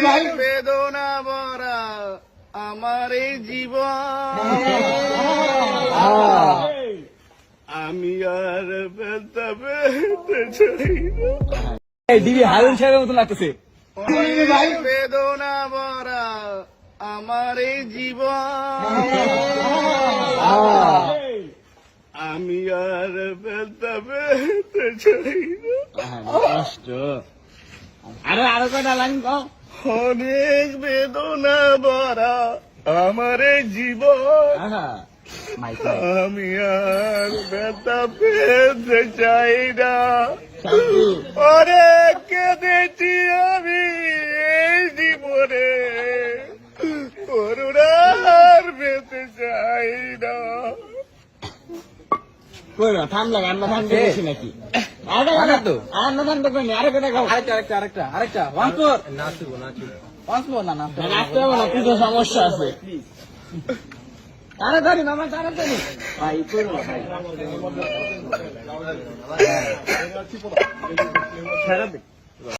ভাই বেদনা ভরা আমার এই জীবন। আমি আর বেতা বেতে চাই ডিবি হারুন সাহেবের মতো লাগতেছে। ভাই বেদনা ভরা আমার এই জীবন। আমি আর বেতা বেতে চাই না আরও আরও কয়টা লাইন কও? অনেক বেদনা ভরা আমার জীবন। আমি আর ব্যথা পেতে চাই না। অনেক কেঁদেছি আমি এই জীবনে। করুণার পেতে চাই না। কই না থাম লাগা আমরা থাম নাকি? সমস্যা আছে তাড়াতাড়ি মামা তাড়াতাড়ি ভাই করব ভাই ছেড়ে